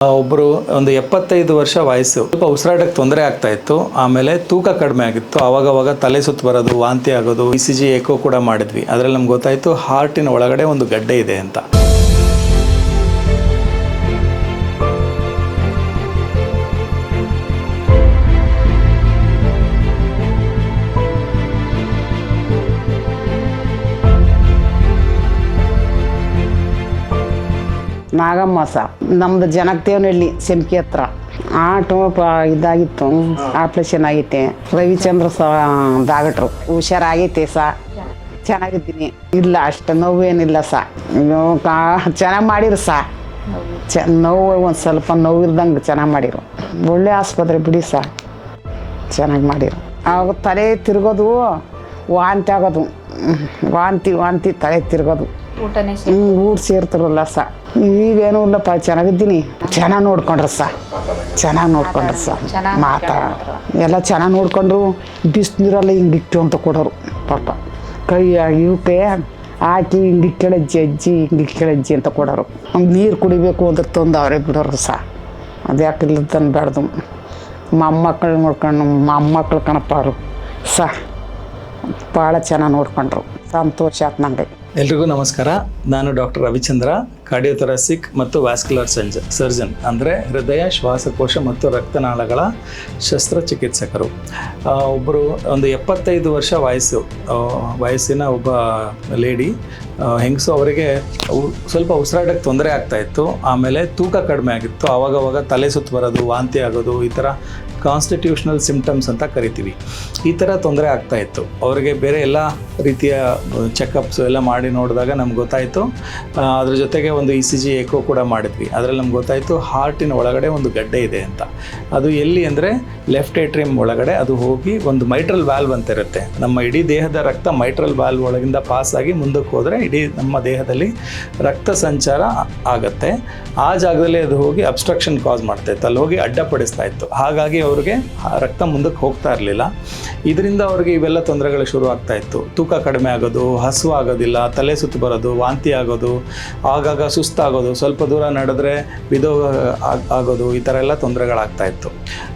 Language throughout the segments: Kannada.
ಆ, ಒಬ್ರು ಒಂದು ಎಪ್ಪತ್ತೈದು ವರ್ಷ ವಯಸ್ಸು. ಸ್ವಲ್ಪ ಉಸಿರಾಟಕ್ಕೆ ತೊಂದರೆ ಆಗ್ತಾ ಇತ್ತು. ಆಮೇಲೆ ತೂಕ ಕಡಿಮೆ ಆಗಿತ್ತು. ಅವಾಗವಾಗ ತಲೆ ಸುತ್ತು ಬರೋದು ವಾಂತಿ ಆಗೋದು ಇ ಸಿ ಜಿ ಏಕೋ ಕೂಡ ಮಾಡಿದ್ವಿ. ಅದರಲ್ಲಿ ನಮ್ಗೆ ಗೊತ್ತಾಯ್ತು ಹಾರ್ಟಿನ ಒಳಗಡೆ ಒಂದು ಗಡ್ಡೆ ಇದೆ ಅಂತ. ನಾಗಮ್ಮ ನಮ್ದು ಜನಕ್ತೇವನಹಳ್ಳಿ ಸೆಮ್ಕಿ ಹತ್ರ. ಆಟೋ ಇದಾಗಿತ್ತು ಆಪ್ರೇಷನ್ ಆಗೈತೆ. ರವಿಚಂದ್ರ ಸ ದಾಗಟ್ರು. ಹುಷಾರಾಗೈತೆ ಸ. ಚೆನ್ನಾಗಿದ್ದೀನಿ. ಇಲ್ಲ, ಅಷ್ಟು ನೋವೇನಿಲ್ಲ ಸ. ಚೆನ್ನಾಗಿ ಮಾಡಿರು ಸ. ಚ, ನೋವು ಒಂದು ಸ್ವಲ್ಪ ನೋವು ಇಲ್ದಂಗೆ ಚೆನ್ನಾಗಿ ಮಾಡಿರು. ಒಳ್ಳೆ ಆಸ್ಪತ್ರೆ ಬಿಡಿ ಸ. ಚೆನ್ನಾಗಿ ಮಾಡಿರು. ಆವಾಗ ತಲೆ ತಿರ್ಗೋದು ವಾಂತಿ ಆಗೋದು. ವಾಂತಿ ವಾಂತಿ ತಲೆ ತಿರ್ಗೋದು. ಊಟನೇ ಹ್ಞೂ ಊಟ ಸೇರ್ತಾರಲ್ಲ ಸ. ಈಗೇನೂ ಇಲ್ಲಪ್ಪ ಚೆನ್ನಾಗಿದ್ದೀನಿ. ಚೆನ್ನಾಗಿ ನೋಡ್ಕೊಂಡ್ರ ಸ. ಚೆನ್ನಾಗಿ ನೋಡ್ಕೊಂಡ್ರ ಸ. ಚೆನ್ನಾಗ್ ಮಾತಾ. ಎಲ್ಲ ಚೆನ್ನಾಗಿ ನೋಡ್ಕೊಂಡ್ರು. ಬಿಸಿನೀರೆಲ್ಲ ಹಿಂಗೆ ಇಟ್ಟು ಅಂತ ಕೊಡೋರು ಪಾಪ. ಕೈ ಇವಕ್ಕೆ ಹಾಕಿ ಹಿಂಗೆ ಇಕ್ಕಳಜ್ಜಿ ಅಜ್ಜಿ ಹಿಂಗೆ ಇಕ್ಕಳಜ್ಜಿ ಅಂತ ಕೊಡೋರು. ನೀರು ಕುಡಿಬೇಕು ಅಂದ್ರೆ ತಂದು ಅವರೇ ಬಿಡೋರು ಸ. ಅದು ಯಾಕಿಲ್ಲ ತಂದ್ಬಾರ್ದು ಮೊಮ್ಮಕ್ಕಳು ನೋಡ್ಕೊಂಡು ಮೊಮ್ಮಕ್ಕಳು ಕಣಪ್ಪ ಅವರು. ಸ. ಭಾಳ ಚೆನ್ನಾಗಿ ನೋಡ್ಕೊಂಡ್ರು. ಸಂತೋಷ ಆಯ್ತು ನನಗೆ ಎಲ್ರಿಗೂ ನಮಸ್ಕಾರ. ನಾನು ಡಾಕ್ಟರ್ ರವಿಚಂದ್ರ ಕಾರ್ಡಿಯೋಥೊರಾಸಿಕ್ ಮತ್ತು ವ್ಯಾಸ್ಕ್ಯುಲರ್ ಸರ್ಜನ್ ಸರ್ಜನ್ ಅಂದರೆ ಹೃದಯ, ಶ್ವಾಸಕೋಶ ಮತ್ತು ರಕ್ತನಾಳಗಳ ಶಸ್ತ್ರಚಿಕಿತ್ಸಕರು. ಒಬ್ಬರು ಒಂದು ಎಪ್ಪತ್ತೈದು ವರ್ಷ ವಯಸ್ಸು ವಯಸ್ಸಿನ ಒಬ್ಬ ಲೇಡಿ ಹೆಂಗಸು ಅವರಿಗೆ ಸ್ವಲ್ಪ ಉಸಿರಾಟಕ್ಕೆ ತೊಂದರೆ ಆಗ್ತಾಯಿತ್ತು ಆಮೇಲೆ ತೂಕ ಕಡಿಮೆ ಆಗಿತ್ತು. ಆವಾಗವಾಗ ತಲೆ ಸುತ್ತು ಬರೋದು, ವಾಂತಿ ಆಗೋದು, ಈ ಥರ ಕಾನ್ಸ್ಟಿಟ್ಯೂಷನಲ್ ಸಿಂಪ್ಟಮ್ಸ್ ಅಂತ ಕರಿತೀವಿ. ಈ ಥರ ತೊಂದರೆ ಆಗ್ತಾ ಇತ್ತು. ಅವರಿಗೆ ಬೇರೆ ಎಲ್ಲ ರೀತಿಯ ಚೆಕಪ್ಸ್ ಎಲ್ಲ ಮಾಡಿ ನೋಡಿದಾಗ ನಮ್ಗೆ ಗೊತ್ತಾಯಿತು. ಅದ್ರ ಜೊತೆಗೆ ಒಂದು ಇ ಸಿ ಜಿ ಏಕೋ ಕೂಡ ಮಾಡಿದ್ವಿ. ಅದರಲ್ಲಿ ನಮ್ಗೆ ಗೊತ್ತಾಯಿತು ಹಾರ್ಟಿನ ಒಳಗಡೆ ಒಂದು ಗಡ್ಡೆ ಇದೆ ಅಂತ. ಅದು ಎಲ್ಲಿ ಅಂದರೆ ಲೆಫ್ಟ್ ಏಟ್ರಿಯಂ ಒಳಗಡೆ ಅದು ಹೋಗಿ ಒಂದು ಮೈಟ್ರಲ್ ವ್ಯಾಲ್ವ್ ಅಂತ ಇರುತ್ತೆ. ನಮ್ಮ ಇಡೀ ದೇಹದ ರಕ್ತ ಮೈಟ್ರಲ್ ವ್ಯಾಲ್ವ್ ಒಳಗಿಂದ ಪಾಸ್ ಆಗಿ ಮುಂದಕ್ಕೆ ಹೋದರೆ ಇಡೀ ನಮ್ಮ ದೇಹದಲ್ಲಿ ರಕ್ತ ಸಂಚಾರ ಆಗತ್ತೆ. ಆ ಜಾಗದಲ್ಲಿ ಅದು ಹೋಗಿ ಅಬ್ಸ್ಟ್ರಕ್ಷನ್ ಕಾಸ್ ಮಾಡ್ತಾ ಇತ್ತು. ಅಲ್ಲಿ ಹೋಗಿ ಅಡ್ಡಪಡಿಸ್ತಾ ಇತ್ತು. ಹಾಗಾಗಿ ಅವ್ರಿಗೆ ರಕ್ತ ಮುಂದಕ್ಕೆ ಹೋಗ್ತಾ ಇರಲಿಲ್ಲ. ಇದರಿಂದ ಅವ್ರಿಗೆ ಇವೆಲ್ಲ ತೊಂದರೆಗಳು ಶುರು ಆಗ್ತಾ ಇತ್ತು. ತೂಕ ಕಡಿಮೆ ಆಗೋದು ಹಸಿವು ಆಗೋದಿಲ್ಲ, ತಲೆ ಸುತ್ತು ಬರೋದು, ವಾಂತಿ ಆಗೋದು, ಆಗಾಗ ಸುಸ್ತಾಗೋದು, ಸ್ವಲ್ಪ ದೂರ ನಡೆದ್ರೆ ಬಿದೋ ಆಗ್- ಆಗೋದು, ಈ ಥರ ಎಲ್ಲ ತೊಂದರೆಗಳಾಗ್ತಾ ಇತ್ತು.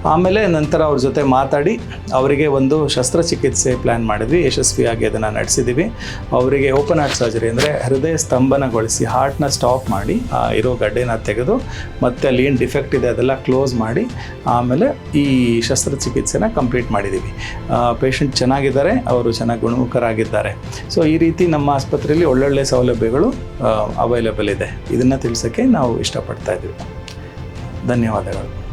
ಆಮೇಲೆ ನಂತರ ಅವ್ರ ಜೊತೆ ಮಾತಾಡಿ ಅವರಿಗೆ ಒಂದು ಶಸ್ತ್ರಚಿಕಿತ್ಸೆ ಪ್ಲ್ಯಾನ್ ಮಾಡಿದ್ವಿ. ಯಶಸ್ವಿಯಾಗಿ ಅದನ್ನು ನಡೆಸಿದ್ದೀವಿ ಅವರಿಗೆ ಓಪನ್ ಹಾರ್ಟ್ ಸರ್ಜರಿ ಅಂದರೆ ಹೃದಯ ಸ್ತಂಭನಗೊಳಿಸಿ ಹಾರ್ಟ್ನ ಸ್ಟಾಪ್ ಮಾಡಿ ಇರೋ ಗಡ್ಡೆನ ತೆಗೆದು ಮತ್ತೆ ಅಲ್ಲಿ ಏನು ಡಿಫೆಕ್ಟ್ ಇದೆ ಅದೆಲ್ಲ ಕ್ಲೋಸ್ ಮಾಡಿ, ಆಮೇಲೆ ಶಸ್ತ್ರಚಿಕಿತ್ಸೆನ ಕಂಪ್ಲೀಟ್ ಮಾಡಿದ್ದೀವಿ. ಪೇಷಂಟ್ ಚೆನ್ನಾಗಿದ್ದಾರೆ, ಅವರು ಚೆನ್ನಾಗಿ ಗುಣಮುಖರಾಗಿದ್ದಾರೆ. ಸೊ ಈ ರೀತಿ ನಮ್ಮ ಆಸ್ಪತ್ರೆಯಲ್ಲಿ ಒಳ್ಳೊಳ್ಳೆ ಸೌಲಭ್ಯಗಳು ಅವೈಲೇಬಲ್ ಇದೆ. ಇದನ್ನು ತಿಳಿಸೋಕ್ಕೆ ನಾವು ಇಷ್ಟಪಡ್ತಾ ಇದ್ದೀವಿ. ಧನ್ಯವಾದಗಳು.